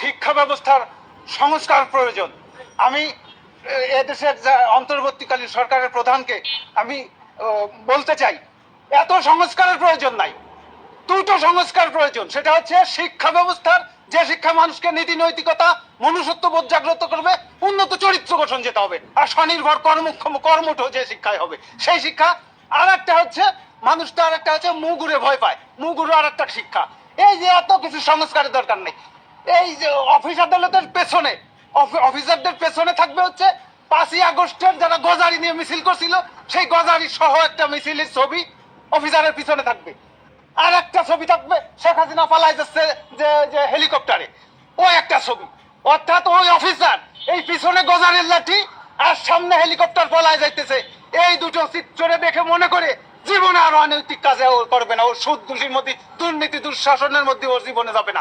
শিক্ষা ব্যবস্থার সংস্কার প্রয়োজন। আমি এদেশের অন্তর্বর্তীকালীন সরকারের প্রধানকে আমি বলতে চাই, এত সংস্কারের প্রয়োজন নাই। দুটো সংস্কার প্রয়োজন, সেটা হচ্ছে শিক্ষা ব্যবস্থার, যে শিক্ষা মানুষকে নীতি নৈতিকতা, মনুষ্যত্ব বোধ জাগ্রত করবে, উন্নত চরিত্র গঠন যেতে হবে, আর স্বনির্ভর কর্মক্ষম কর্মঠ যে শিক্ষায় হবে, সেই শিক্ষা আর একটা হচ্ছে মানুষটা আর একটা হচ্ছে মুগুরে ভয় পায়, মুগুরু আর একটা শিক্ষা। এই যে এত কিছু সংস্কারের দরকার নেই। এই যে অফিস আদালতের পেছনে, অফি- অফিসারদের পেছনে থাকবে হচ্ছে পাঁচই আগস্টের যারা গজারি নিয়ে মিছিল করছিল, সেই গজারি সহ একটা মিছিলের ছবি অফিসারের পিছনে থাকবে। আর একটা ছবি থাকবে শেখ হাসিনা পালাই যাচ্ছে যে যে হেলিকপ্টারে। ও একটা ছবি। অর্থাৎ ওই অফিসার এই পিছনে গজারের লাঠি আর সামনে হেলিকপ্টার পলায় যাইতেছে। এই দুটো চিত্রে দেখে মনে করে জীবনে আর অনৈতিক কাজে করবে না। ও সুদ দুষির মধ্যে দুর্নীতি, দুঃশাসনের মধ্যে ওর জীবনে যাবে না।